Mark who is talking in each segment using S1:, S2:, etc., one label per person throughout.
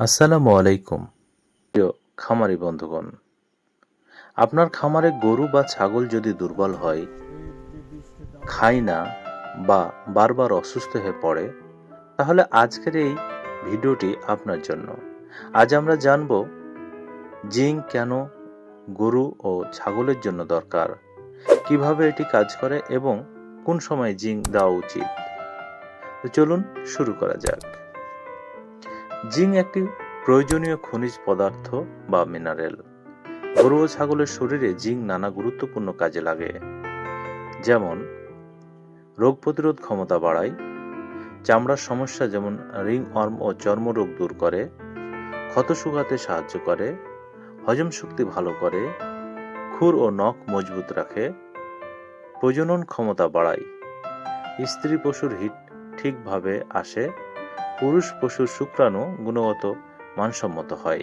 S1: আসসালামু আলাইকুম। খামারি বন্ধুগণ, আপনার খামারে গরু বা ছাগল যদি দুর্বল হয়, খায় না বা বারবার অসুস্থ হয়ে পড়ে, তাহলে আজকের এই ভিডিওটি আপনার জন্য। আজ আমরা জানব জিঙ্ক কেন গরু ও ছাগলের জন্য দরকার, কীভাবে এটি কাজ করে এবং কোন সময় জিঙ্ক দেওয়া উচিত। তো চলুন শুরু করা যাক। জিঙ্ক একটি প্রয়োজনীয় খনিজ পদার্থ বা মিনারেল গরু ও ছাগলের শরীরে জিঙ্ক নানা গুরুত্বপূর্ণ কাজে লাগে। যেমন, রোগ প্রতিরোধ ক্ষমতা বাড়ায়, চামড়ার সমস্যা যেমন রিং অর্ম ও চর্মরোগ দূর করে, ক্ষত শুকাতে সাহায্য করে, হজম শক্তি ভালো করে, খুর ও নখ মজবুত রাখে, প্রজনন ক্ষমতা বাড়ায়। স্ত্রী পশুর হিট ঠিকভাবে আসে পুরুষ পশুর শুক্রাণু গুণগত মানসম্মত হয়।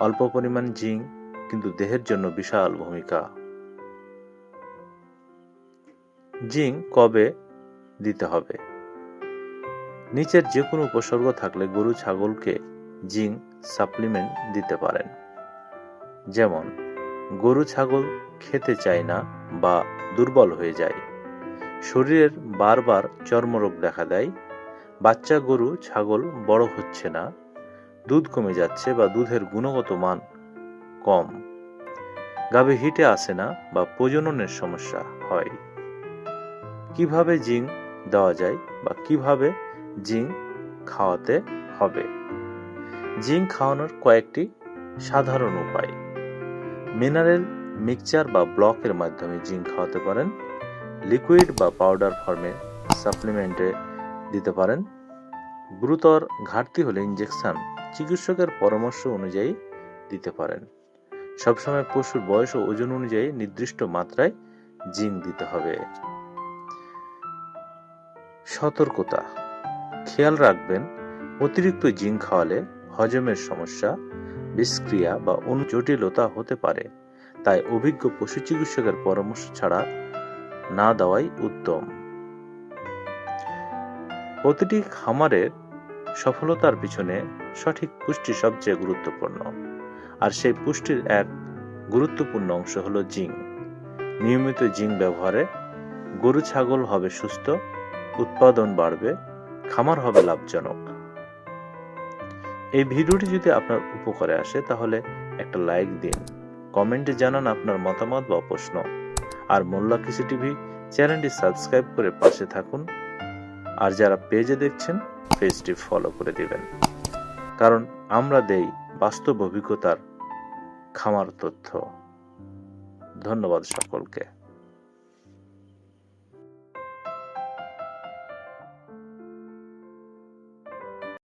S1: অল্প পরিমাণ জিঙ্ক কিন্তু দেহের জন্য বিশাল ভূমিকা। জিঙ্ক কবে দিতে হবে? নিচের যে কোনো উপসর্গ থাকলে গরু ছাগলকে জিঙ্ক সাপ্লিমেন্ট দিতে পারেন। যেমন, গরু ছাগল খেতে চায় না বা দুর্বল হয়ে যায়। শরীরের বারবার চর্মরোগ দেখা দেয়। বাচ্চা গরু, ছাগল বড় হচ্ছে না, দুধ কমে যাচ্ছে বা দুধের গুণগত মান কম। গাভী হিটে আসে না বা প্রজননের সমস্যা হয়। কীভাবে জিঙ্ক দেওয়া যায় বা কীভাবে জিঙ্ক খাওয়াতে হবে? জিঙ্ক খাওয়ানোর কয়েকটি সাধারণ উপায়। মিনারেল মিক্সচার বা ব্লকের মাধ্যমে জিঙ্ক খাওয়াতে পারেন। লিকুইড বা পাউডার ফর্মে সাপ্লিমেন্টে দিতে পারেন। গুরুতর ঘাটতি হলে ইনজেকশন চিকিৎসকের পরামর্শ অনুযায়ী দিতে পারেন। সবসময় পশুর বয়স ও ওজন অনুযায়ী নির্দিষ্ট মাত্রায় জিঙ্ক দিতে হবে। সতর্কতা। খেয়াল রাখবেন, অতিরিক্ত জিঙ্ক খাওয়ালে হজমের সমস্যা, বিষক্রিয়া বা অন্য জটিলতা হতে পারে। তাই অভিজ্ঞ পশু চিকিৎসকের পরামর্শ ছাড়া না দেওয়াই উত্তম। প্রতিটি খামারের সফলতার পিছনে সঠিক পুষ্টি সবচেয়ে গুরুত্বপূর্ণ। আর সেই পুষ্টির এক গুরুত্বপূর্ণ অংশ হল জিঙ্ক। নিয়মিত জিঙ্ক ব্যবহারে গরু, ছাগল হবে সুস্থ, উৎপাদন বাড়বে, খামার হবে লাভজনক। এই ভিডিওটি যদি আপনার উপকারে আসে, তাহলে একটা লাইক দিন। কমেন্টে জানান আপনার মতামত বা প্রশ্ন। আর মোল্লা কৃষি টিভি চ্যানেলটি সাবস্ক্রাইব করে পাশে থাকুন। আর যারা পেজে দেখছেন, পেজটি ফলো করে দিবেন। কারণ আমরা দেই বাস্তব অভিজ্ঞতার খামার তথ্য। ধন্যবাদ সকলকে।